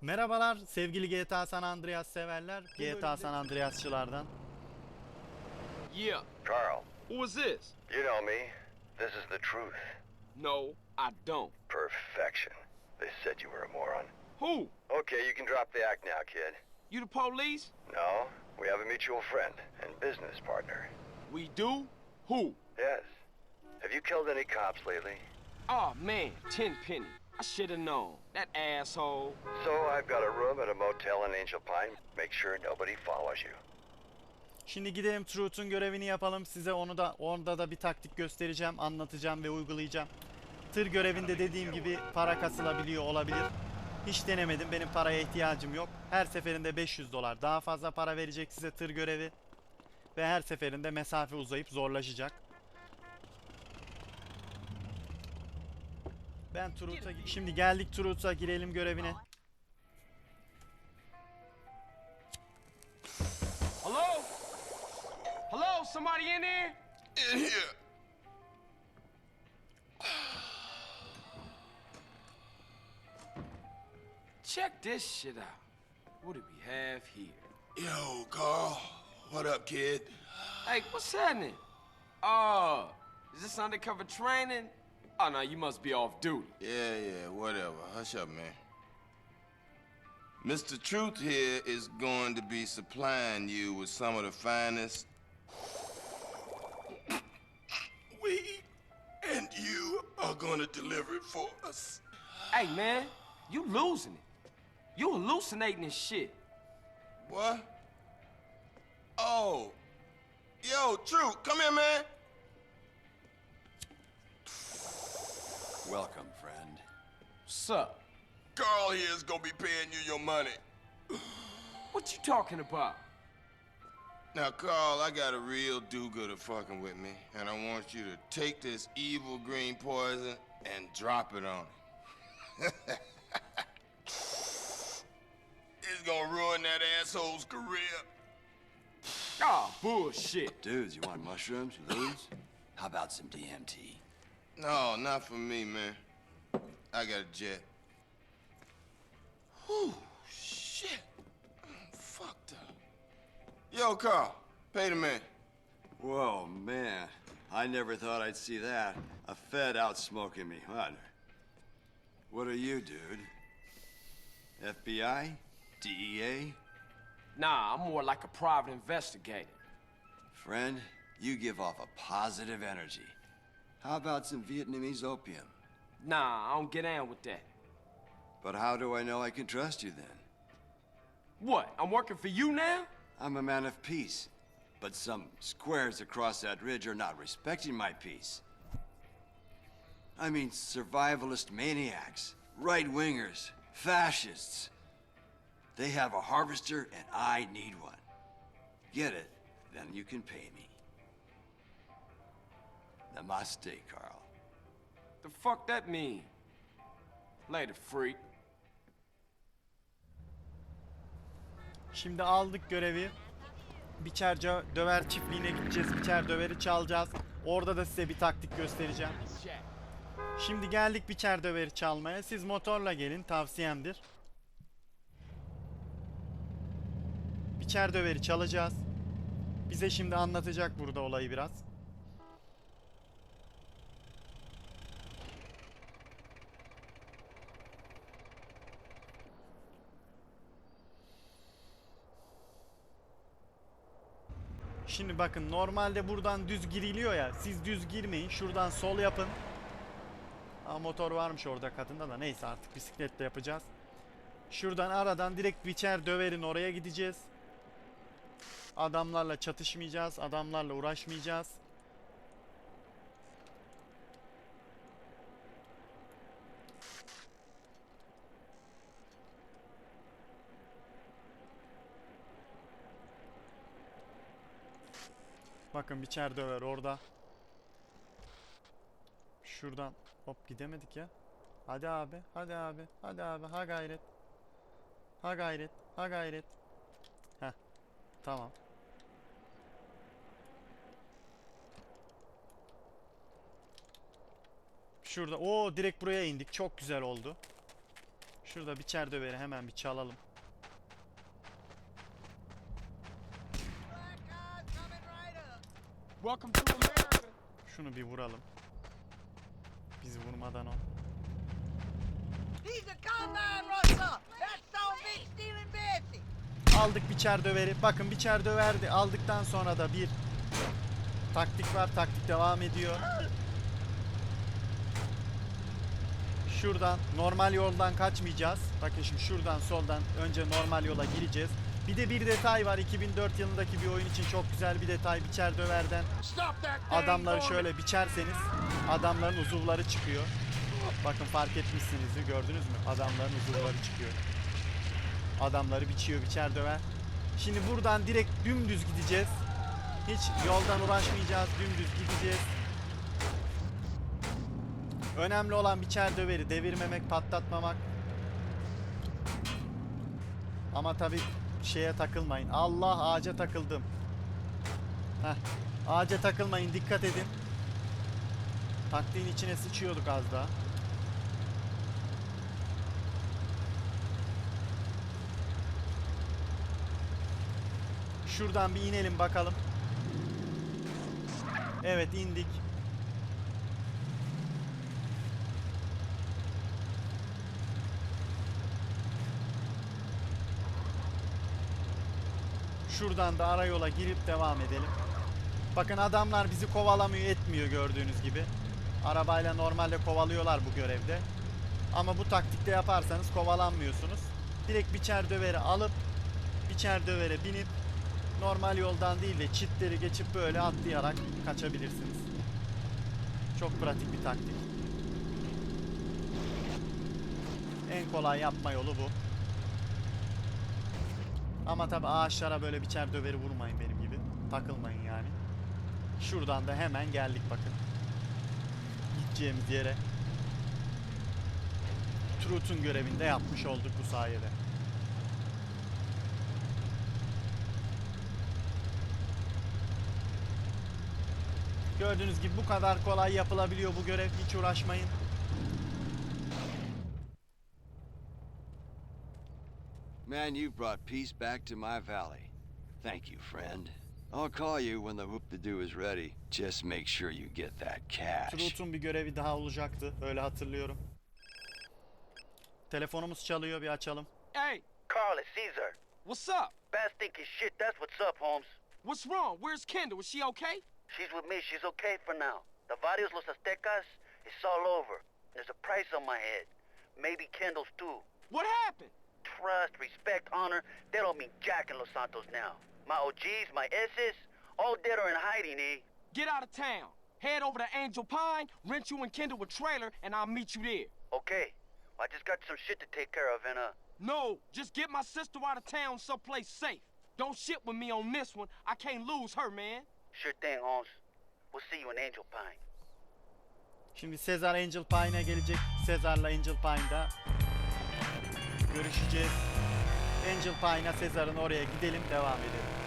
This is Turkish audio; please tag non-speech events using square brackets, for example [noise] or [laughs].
Merhabalar sevgili GTA San Andreas severler. GTA San Andreasçılardan. Yeah. Carl, Who is this? you know me. This is the truth. No, I don't. Perfection. They said you were a moron. Who? Okay, you can drop the act now, kid. You the police? No, we have a mutual friend and business partner. We do? Who? Yes. Have you killed any cops lately? Oh man, Tenpenny. I should have known. That asshole. So I've got a room at a motel in Angel Pine. Make sure nobody follows you. Şimdi gidelim Truth'un görevini yapalım. Size onu da orada da bir taktik göstereceğim, anlatacağım ve uygulayacağım. Tır görevinde dediğim gibi para kasılabiliyor olabilir. Hiç denemedim. Benim paraya ihtiyacım yok. Her seferinde 500 dolar. Daha fazla para verecek size tır görevi. Ve her seferinde mesafe uzayıp zorlaşacak. Ben Truth'a şimdi geldik Truth'a girelim görevine. Hello? Hello? Somebody in there? In here. Check this shit out. What do we have here? Yo, Carl. What up, kid? Hey, what's happening? Oh, is this undercover training? Oh no, you must be off duty. Yeah, yeah, whatever. Hush up, man. Mr. Truth here is going to be supplying you with some of the finest weed, and you are going to deliver it for us. Hey man, you losing it. You hallucinating this shit. What? Oh. Yo, Truth, come here, man. Welcome, friend. What's up? Carl here is going to be paying you your money. What you talking about? Now, Carl, I got a real do-gooder fucking with me, and I want you to take this evil green poison and drop it on him. [laughs] it's gonna ruin that asshole's career. Ah, bullshit. Dudes, you want mushrooms? Lose? How about some DMT? No, not for me, man. I got a jet. Whew, shit. I'm fucked up. Yo, Carl, pay the man. Whoa, man. I never thought I'd see that. A Fed out smoking me. What? What are you, dude? FBI? DEA? Nah, I'm more like a private investigator. Friend, you give off a positive energy. How about some Vietnamese opium? Nah, I don't get down with that. But how do I know I can trust you then? What? I'm working for you now? I'm a man of peace. But some squares across that ridge are not respecting my peace. I mean, survivalist maniacs, right wingers, fascists. They have a harvester, and I need one. Get it, then you can pay me. Namaste, Carl. The fuck that mean? Later, freak. Şimdi aldık görevi. Biçer Cö- Döver çiftliğine gideceğiz. Biçer Döver'i çalacağız. Orada da size bir taktik göstereceğim. Şimdi geldik Biçer Döver'i çalmaya. Siz motorla gelin tavsiyemdir. Biçer Döver'i çalacağız. Bize şimdi anlatacak burada olayı biraz. Şimdi bakın normalde buradan düz giriliyor ya. Siz düz girmeyin. Şuradan sol yapın. Aa, motor varmış orada kadında da. Neyse artık bisikletle yapacağız. Şuradan aradan direkt biçer döverin oraya gideceğiz. Adamlarla çatışmayacağız. Adamlarla uğraşmayacağız. Bakın biçer döver orada. Şuradan hop gidemedik ya. Hadi abi, hadi abi, hadi abi, ha gayret. Ha gayret, ha gayret. Heh, tamam. Şurada, o direkt buraya indik. Çok güzel oldu. Şurada biçer döveri hemen bir çalalım. Welcome to America. Şunu bir vuralım. Bizi vurmadan o. He's a combine rusher. That's big. Aldık biçer döveri. Bakın biçer döverdi. Aldıktan sonra da bir taktik var. Taktik devam ediyor. Şuradan normal yoldan kaçmayacağız. Bakın şimdi şuradan soldan önce normal yola gireceğiz. Bir de bir detay var. 2004 yılındaki bir oyun için çok güzel bir detay. Biçer döverden adamları şöyle biçerseniz adamların uzuvları çıkıyor. Bakın fark etmişsinizdir gördünüz mü? Adamların uzuvları çıkıyor. Adamları biçiyor, biçer döver. Şimdi buradan direkt dümdüz gideceğiz. Hiç yoldan uğraşmayacağız, dümdüz gideceğiz. Önemli olan biçer döveri devirmemek, patlatmamak. Ama tabi şeye takılmayın. Allah ağaca takıldım. Heh. Ağaca takılmayın dikkat edin. Taktiğin içine sıçıyorduk az daha. Şuradan bir inelim bakalım. Evet indik. Şuradan da ara yola girip devam edelim. Bakın adamlar bizi kovalamıyor etmiyor gördüğünüz gibi. Arabayla normalde kovalıyorlar bu görevde. Ama bu taktikte yaparsanız kovalanmıyorsunuz. Direkt biçer döveri alıp biçer dövere binip normal yoldan değil de çitleri geçip böyle atlayarak kaçabilirsiniz. Çok pratik bir taktik. En kolay yapma yolu bu. Ama tabi ağaçlara böyle biçer döveri vurmayın benim gibi. Takılmayın yani. Şuradan da hemen geldik bakın. Gideceğimiz yere. Truth'un görevinde yapmış olduk bu sayede. Gördüğünüz gibi bu kadar kolay yapılabiliyor bu görev. Hiç uğraşmayın. Man, you brought peace back to my valley. Thank you, friend. I'll call you when the whoop-de-doo is ready. Just make sure you get that cash. Truth'un bir görevi daha olacaktı. Öyle hatırlıyorum. Telefonumuz çalıyor bir açalım. Hey, Carl, it's Caesar. what's up? Bad stinking shit, that's what's up, Holmes. What's wrong? Where's Kendall? Is she okay? She's with me, she's okay for now. The Varios Los Aztecas, it's all over. There's a price on my head. Maybe Kendall's too. What happened? Trust, respect, honor, they don't mean jack in Los Santos now. My OGs, my S's, all dead or in hiding, eh? Get out of town. Head over to Angel Pine, rent you and Kendall a trailer, and I'll meet you there. Okay. Well, I just got some shit to take care of, and uh, No, just get my sister out of town someplace safe. Don't shit with me on this one. I can't lose her, man. sure thing, Holmes. We'll see you in Angel Pine. Şimdi Sezar Angel Pine'a gelecek. Sezar'la Angel Pine'da görüşeceğiz. Angel Pine'a Sezar'ın oraya gidelim devam edelim.